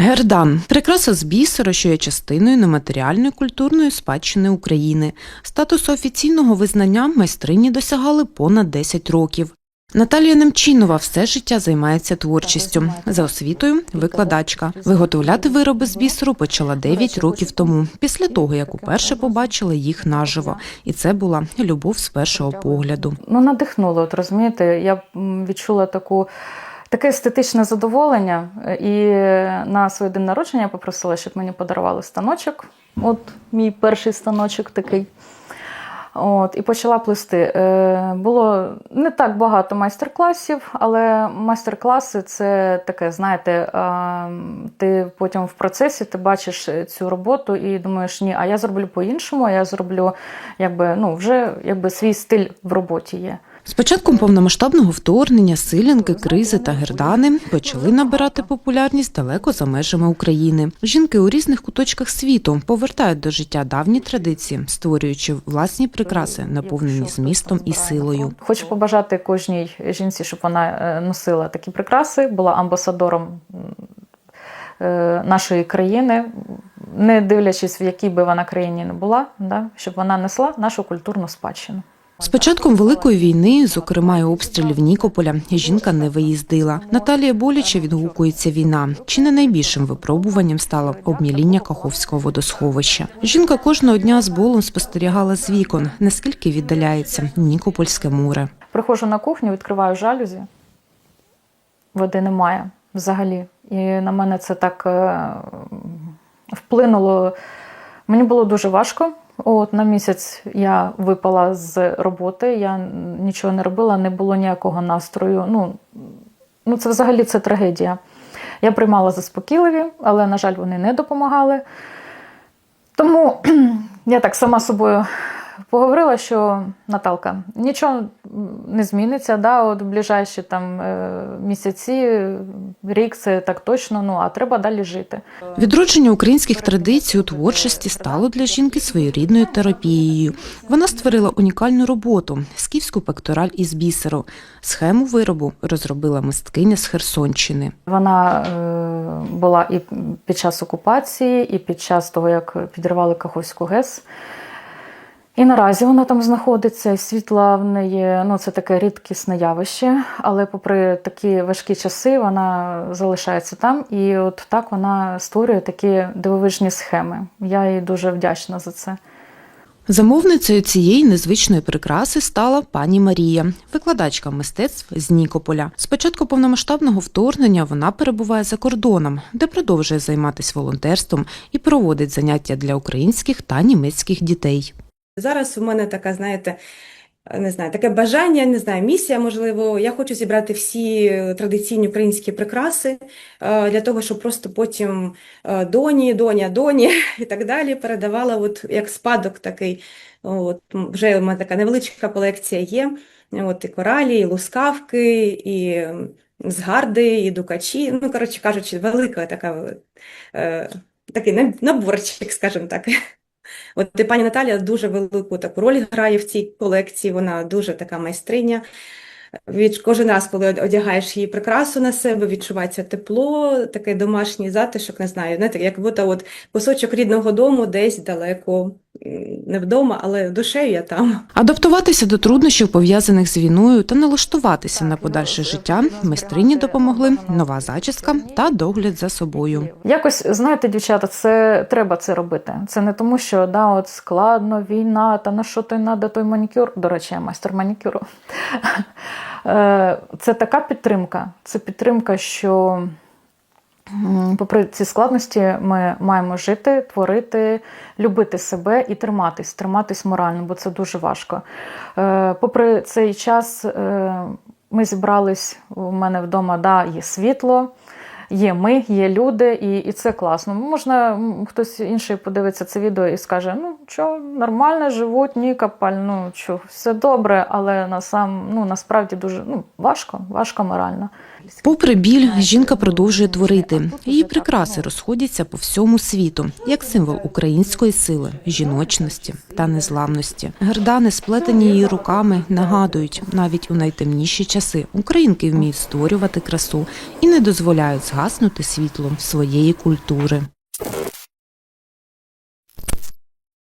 Гердан прикраса з бісера, що є частиною нематеріальної культурної спадщини України. Статусу офіційного визнання майстрині досягали понад 10 років. Наталія Немчинова все життя займається творчістю. За освітою викладачка. Виготовляти вироби з бісеру почала 9 років тому, після того як уперше побачила їх наживо. І це була любов з першого погляду. Ну, надихнуло, от розумієте, я відчула таку. Таке естетичне задоволення, і на своє день народження я попросила, щоб мені подарували станочок. От мій перший станочок такий. От, і почала плести. Е, було не так багато майстер-класів, але майстер-класи це таке, знаєте, е, ти потім в процесі ти бачиш цю роботу і думаєш, ні, а я зроблю по-іншому, а я зроблю якби, ну, вже якби свій стиль в роботі є. З початком повномасштабного вторгнення силянки, кризи та гердани почали набирати популярність далеко за межами України. Жінки у різних куточках світу повертають до життя давні традиції, створюючи власні прикраси, наповнені змістом і силою. Хочу побажати кожній жінці, щоб вона е, носила такі прикраси, була амбасадором е, нашої країни, не дивлячись, в якій би вона країні не була, да, щоб вона несла нашу культурну спадщину. З початком великої війни, зокрема й обстрілів Нікополя, жінка не виїздила. Наталія боляче відгукується війна. Чи не найбільшим випробуванням стало обміління Каховського водосховища? Жінка кожного дня з болем спостерігала з вікон, наскільки віддаляється Нікопольське море. Приходжу на кухню, відкриваю жалюзі, води немає взагалі. І на мене це так е, вплинуло. Мені було дуже важко. От на місяць я випала з роботи, я нічого не робила, не було ніякого настрою. Ну, ну це взагалі це трагедія. Я приймала заспокійливі, але, на жаль, вони не допомагали. Тому я так сама собою поговорила, що Наталка, нічого не зміниться, да, от в ближайші там е, місяці, рік це так точно, ну а треба далі жити. Відродження українських традицій у творчості стало для жінки своєрідною терапією. Вона створила унікальну роботу скіфську пектораль із бісеру. Схему виробу розробила мисткиня з Херсонщини. Вона е, була і під час окупації, і під час того, як підривали Каховську ГЕС. І наразі вона там знаходиться, і світла в неї ну це таке рідкісне явище, але попри такі важкі часи вона залишається там, і от так вона створює такі дивовижні схеми. Я їй дуже вдячна за це. Замовницею цієї незвичної прикраси стала пані Марія, викладачка мистецтв з Нікополя. З початку повномасштабного вторгнення вона перебуває за кордоном, де продовжує займатися волонтерством і проводить заняття для українських та німецьких дітей. Зараз у мене така, знаєте, не знаю, таке бажання, не знаю, місія, можливо. Я хочу зібрати всі традиційні українські прикраси е, для того, щоб просто потім е, доні, доня, доні і так далі передавала от як спадок такий. От, вже у мене така невеличка колекція є. От і коралі, і лускавки, і згарди, і дукачі. Ну, коротше кажучи, велика така, е, такий наборчик, скажімо так. От і пані Наталія дуже велику таку роль грає в цій колекції, вона дуже така майстриня. Від кожен раз, коли одягаєш її прикрасу на себе, відчувається тепло, такий домашній затишок, не знаю, знаєте, як будто от кусочок рідного дому десь далеко, не вдома, але душею я там. Адаптуватися до труднощів, пов'язаних з війною, та налаштуватися на подальше життя майстрині допомогли нова зачіска та догляд за собою. Якось знаєте, дівчата, це треба це робити. Це не тому, що да, от складно, війна, та на що той надо той манікюр. До речі, я майстер манікюру. Е, Це така підтримка. Це підтримка, що попри ці складності, ми маємо жити, творити, любити себе і триматись, триматись морально, бо це дуже важко. Е, Попри цей час, е, ми зібрались у мене вдома, да, є світло. Є ми, є люди, і, і це класно. Можна хтось інший подивиться це відео і скаже: ну що, нормально живуть, Нікополь, ну що, все добре, але на сам, ну, насправді дуже ну, важко, важко морально. Попри біль, жінка продовжує творити. Її прикраси розходяться по всьому світу, як символ української сили, жіночності та незламності. Гердани, сплетені її руками, нагадують, навіть у найтемніші часи українки вміють створювати красу і не дозволяють згаснути світлом своєї культури.